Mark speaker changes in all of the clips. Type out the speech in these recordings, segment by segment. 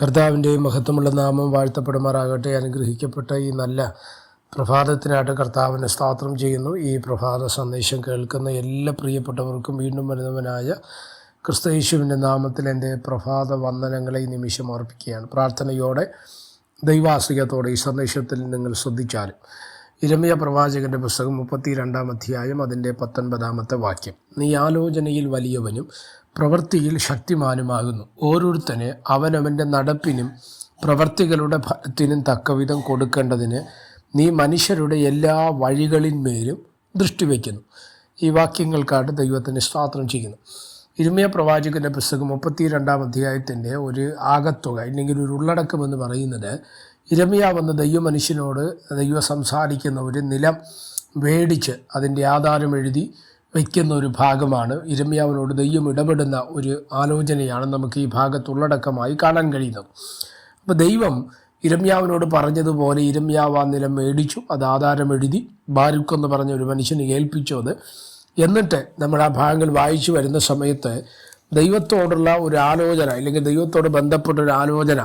Speaker 1: കർത്താവിന്റെ മഹത്വമുള്ള നാമം വാഴ്ത്തപ്പെടുമാറാകട്ടെ. അനുഗ്രഹിക്കപ്പെട്ട ഈ നല്ല പ്രഭാതത്തിനായിട്ട് കർത്താവിനെ സ്തോത്രം ചെയ്യുന്നു. ഈ പ്രഭാത സന്ദേശം കേൾക്കുന്ന എല്ലാ പ്രിയപ്പെട്ടവർക്കും വീണ്ടും വരുന്നവനായ ക്രിസ്തയേശുവിന്റെ നാമത്തിൽ എന്റെ പ്രഭാത വന്ദനങ്ങളെ ഈ നിമിഷം അർപ്പിക്കുകയാണ്. പ്രാർത്ഥനയോടെ ദൈവാസികത്തോടെ ഈ സന്ദേശത്തിൽ നിങ്ങൾ ശ്രദ്ധിച്ചാലും ഇരമയ പ്രവാചകന്റെ പുസ്തകം മുപ്പത്തി രണ്ടാം അധ്യായം അതിന്റെ പത്തൊൻപതാമത്തെ വാക്യം. നീ ആലോചനയിൽ വലിയവനും പ്രവൃത്തിയിൽ ശക്തിമാനുമാകുന്നു. ഓരോരുത്തന് അവനവന്റെ നടപ്പിനും പ്രവൃത്തികളുടെ ഫലത്തിനും തക്കവിധം കൊടുക്കേണ്ടതിന് നീ മനുഷ്യരുടെ എല്ലാ വഴികളിന്മേലും ദൃഷ്ടി വയ്ക്കുന്നു ഈ വാക്യങ്ങൾക്കാണ് ദൈവത്തിന് സ്വാത്രം ചെയ്യുന്നു. ഇരുമയ പ്രവാചകന്റെ പുസ്തകം മുപ്പത്തി രണ്ടാം അധ്യായത്തിന്റെ ഒരു ആകത്തുക അല്ലെങ്കിൽ ഒരു ഉള്ളടക്കം എന്ന് പറയുന്നത് ഇരമയാവെന്ന ദൈവ മനുഷ്യനോട് ദൈവം സംസാരിക്കുന്ന ഒരു നിലം വേടിച്ച് അതിന്റെ ആധാരം എഴുതി വയ്ക്കുന്ന ഒരു ഭാഗമാണ്. ഇരമ്യാവിനോട് ദൈവം ഇടപെടുന്ന ഒരു ആലോചനയാണ് നമുക്ക് ഈ ഭാഗത്തുള്ളടക്കമായി കാണാൻ കഴിയുന്നത്. അപ്പോൾ ദൈവം ഇരമ്യാവിനോട് പറഞ്ഞതുപോലെ ഇരമ്യാവ് ആ നിലം മേടിച്ചു അത് ആധാരം എഴുതി ബാരുക്ക് എന്ന് പറഞ്ഞ ഒരു മനുഷ്യനെ ഏൽപ്പിച്ചു അത് എന്നിട്ട് നമ്മൾ ആ ഭാഗങ്ങൾ വായിച്ചു വരുന്ന സമയത്ത് ദൈവത്തോടുള്ള ഒരു ആലോചന അല്ലെങ്കിൽ ദൈവത്തോട് ബന്ധപ്പെട്ട ഒരു ആലോചന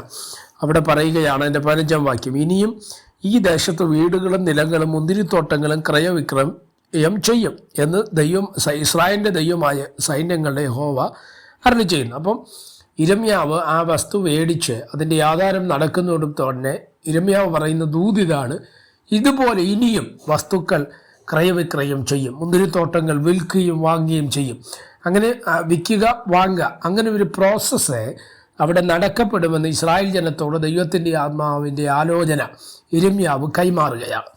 Speaker 1: അവിടെ പറയുകയാണ് എന്റെ പതിനഞ്ചാം വാക്യം. ഇനിയും ഈ ദേശത്ത് വീടുകളും നിലങ്ങളും മുന്തിരിത്തോട്ടങ്ങളും ക്രയവിക്രയം ചെയ്യും എന്ന് ദൈവം ഇസ്രായേലിന്റെ ദൈവമായ സൈന്യങ്ങളുടെ ഹോവ അരളി ചെയ്യുന്നു. അപ്പം ഇരമ്യാവ് ആ വസ്തു മേടിച്ച് അതിന്റെ ആധാരം നടക്കുന്നതോടും തന്നെ ഇരമ്യാവ് പറയുന്ന ദൂതിതാണ് ഇതുപോലെ ഇനിയും വസ്തുക്കൾ ക്രയവിക്രയം ചെയ്യും മുന്തിരിത്തോട്ടങ്ങൾ വിൽക്കുകയും വാങ്ങുകയും ചെയ്യും. അങ്ങനെ വിൽക്കുക വാങ്ങുക. അങ്ങനെ ഒരു പ്രോസസ്സ് അവിടെ നടക്കപ്പെടുമെന്ന് ഇസ്രായേൽ ജനത്തോട് ദൈവത്തിന്റെ ആത്മാവിന്റെ ആലോചന ഇരമ്യാവ് കൈമാറുകയാണ്.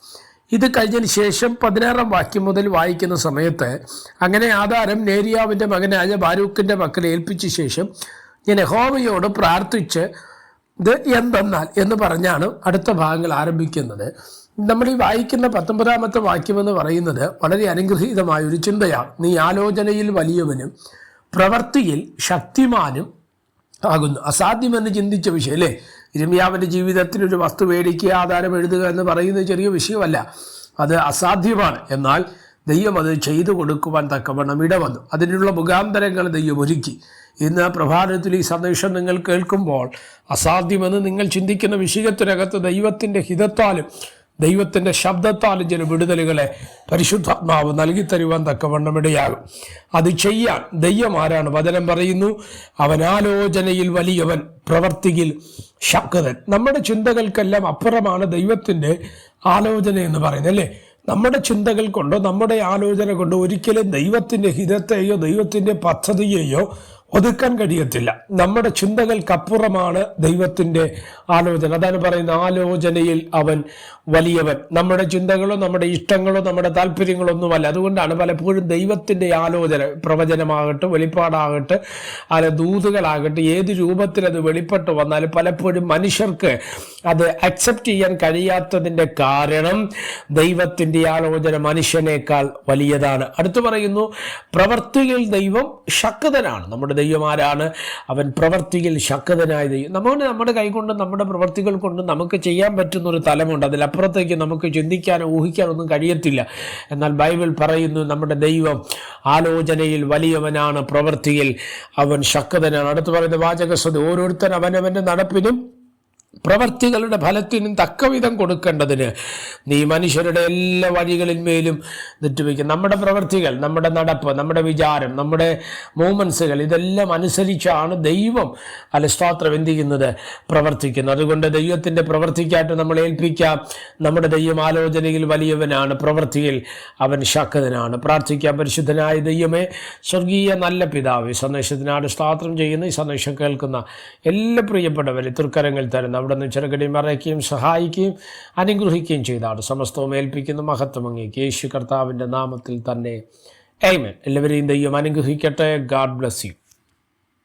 Speaker 1: ഇത് കഴിഞ്ഞതിന് ശേഷം പതിനാറാം വാക്യം മുതൽ വായിക്കുന്ന സമയത്ത് അങ്ങനെ ആധാരം നേരിയാവിന്റെ മകനായ ബാരൂക്കിന്റെ മക്കളെ ഏൽപ്പിച്ച ശേഷം ഞാൻ ഹോമയോട് പ്രാർത്ഥിച്ച് ഇത് എന്തെന്നാൽ എന്ന് പറഞ്ഞാണ് അടുത്ത ഭാഗങ്ങൾ ആരംഭിക്കുന്നത്. നമ്മൾ ഈ വായിക്കുന്ന പത്തൊമ്പതാമത്തെ വാക്യമെന്ന് പറയുന്നത് വളരെ അനുഗ്രഹീതമായ ഒരു ചിന്തയാണ്. നീ ആലോചനയിൽ വലിയവനും പ്രവൃത്തിയിൽ ശക്തിമാനും ആകുന്നു. അസാധ്യമെന്ന് ചിന്തിച്ച വിഷയം അല്ലേ? ഇരമ്യാവിന്റെ ജീവിതത്തിൽ ഒരു വസ്തു മേടിക്കുക ആധാരം എഴുതുക എന്ന് പറയുന്നത് ചെറിയ വിഷയമല്ല. അത് അസാധ്യമാണ്. എന്നാൽ ദൈവം അത് ചെയ്തു കൊടുക്കുവാൻ തക്കവണ്ണം ഇടവന്നു. അതിനുള്ള മുഖാന്തരങ്ങൾ ദൈവം ഒരുക്കി. ഇന്ന് പ്രഭാതത്തിൽ ഈ സന്ദേശം നിങ്ങൾ കേൾക്കുമ്പോൾ അസാധ്യമെന്ന് നിങ്ങൾ ചിന്തിക്കുന്ന വിഷയത്തിനകത്ത് ദൈവത്തിന്റെ ഹിതത്താലും ദൈവത്തിന്റെ ശബ്ദത്താൽ ചില വിടുതലുകളെ പരിശുദ്ധാത്മാവ് നൽകി തരുവാൻ തക്കവണ്ണം ഇടയാകും. അത് ചെയ്യാൻ ദൈവം ആരാണ് വചനം പറയുന്നു? അവൻ ആലോചനയിൽ വലിയവൻ പ്രവർത്തിയിൽ ശക്തൻ. നമ്മുടെ ചിന്തകൾക്കെല്ലാം അപ്പുറമാണ് ദൈവത്തിന്റെ ആലോചന എന്ന് പറയുന്നത് അല്ലേ? നമ്മുടെ ചിന്തകൾ കൊണ്ടോ നമ്മുടെ ആലോചന കൊണ്ടോ ഒരിക്കലും ദൈവത്തിന്റെ ഹിതത്തെയോ ദൈവത്തിന്റെ പദ്ധതിയെയോ ഒതുക്കാൻ കഴിയത്തില്ല. നമ്മുടെ ചിന്തകൾക്കപ്പുറമാണ് ദൈവത്തിന്റെ ആലോചന. അതാണ് പറയുന്നത് ആലോചനയിൽ അവൻ വലിയവൻ. നമ്മുടെ ചിന്തകളോ നമ്മുടെ ഇഷ്ടങ്ങളോ നമ്മുടെ താല്പര്യങ്ങളോ ഒന്നുമല്ല. അതുകൊണ്ടാണ് പലപ്പോഴും ദൈവത്തിന്റെ ആലോചന പ്രവചനമാകട്ടെ വെളിപ്പാടാകട്ടെ അല്ല ദൂതുകളാകട്ടെ ഏത് രൂപത്തിൽ അത് വെളിപ്പെട്ട് വന്നാലും പലപ്പോഴും മനുഷ്യർക്ക് അത് അക്സെപ്റ്റ് ചെയ്യാൻ കഴിയാത്തതിന്റെ കാരണം ദൈവത്തിന്റെ ആലോചന മനുഷ്യനേക്കാൾ വലിയതാണ്. അടുത്തു പറയുന്നു പ്രവർത്തിയിൽ ദൈവം ശക്തനാണ്. നമ്മുടെ ദൈവമാരാണ്. അവൻ പ്രവർത്തിയിൽ ശക്തനായ ദൈവം. നമ്മുടെ നമ്മുടെ കൈകൊണ്ട് നമ്മുടെ പ്രവർത്തികൾ കൊണ്ട് നമുക്ക് ചെയ്യാൻ പറ്റുന്ന ഒരു തലമുണ്ട്. അതിലപ്പുറത്തേക്ക് നമുക്ക് ചിന്തിക്കാനോ ഊഹിക്കാനോ ഒന്നും കഴിയത്തില്ല. എന്നാൽ ബൈബിൾ പറയുന്നു നമ്മുടെ ദൈവം ആലോചനയിൽ വലിയവനാണ്. പ്രവൃത്തിയിൽ അവൻ ശക്തനാണ്. അടുത്ത് പറയുന്ന വാചകസ്വത ഓരോരുത്തർ അവനവന്റെ നടപ്പിനും പ്രവർത്തികളുടെ ഫലത്തിനും തക്കവിധം കൊടുക്കേണ്ടതിന് നീ മനുഷ്യരുടെ എല്ലാ വഴികളിന്മേലും നെറ്റുവയ്ക്കും. നമ്മുടെ പ്രവർത്തികൾ നമ്മുടെ നടപ്പ് നമ്മുടെ വിചാരം നമ്മുടെ മൂമെൻസുകൾ ഇതെല്ലാം അനുസരിച്ചാണ് ദൈവം അലസ്ത്രോത്രം എന്ത് ചെയ്യുന്നത്? പ്രവർത്തിക്കുന്നത് അതുകൊണ്ട് ദൈവത്തിന്റെ പ്രവർത്തിക്കായിട്ട് നമ്മൾ ഏൽപ്പിക്കാം. നമ്മുടെ ദൈവം ആലോചനയിൽ വലിയവനാണ്. പ്രവർത്തിയിൽ അവൻ ശക്തനാണ്. പ്രാർത്ഥിക്കാം. പരിശുദ്ധനായ ദൈവമേ സ്വർഗീയ നല്ല പിതാവ് സന്ദേശത്തിനാട് സ്തോത്രം ചെയ്യുന്ന ഈ സന്ദേശം കേൾക്കുന്ന എല്ലാ പ്രിയപ്പെട്ടവരെ തൃക്കരങ്ങൾ തരുന്ന അവിടെ നിന്ന് ചെറുകടി മറയ്ക്കുകയും സഹായിക്കുകയും അനുഗ്രഹിക്കുകയും ചെയ്താണ്. സമസ്തവും ഏൽപ്പിക്കുന്ന മഹത്വം അങ്ങേക്ക് യേശു കർത്താവിന്റെ നാമത്തിൽ തന്നെ. എയ്മൻ എല്ലാവരെയും ദൈവം അനുഗ്രഹിക്കട്ടെ. God bless you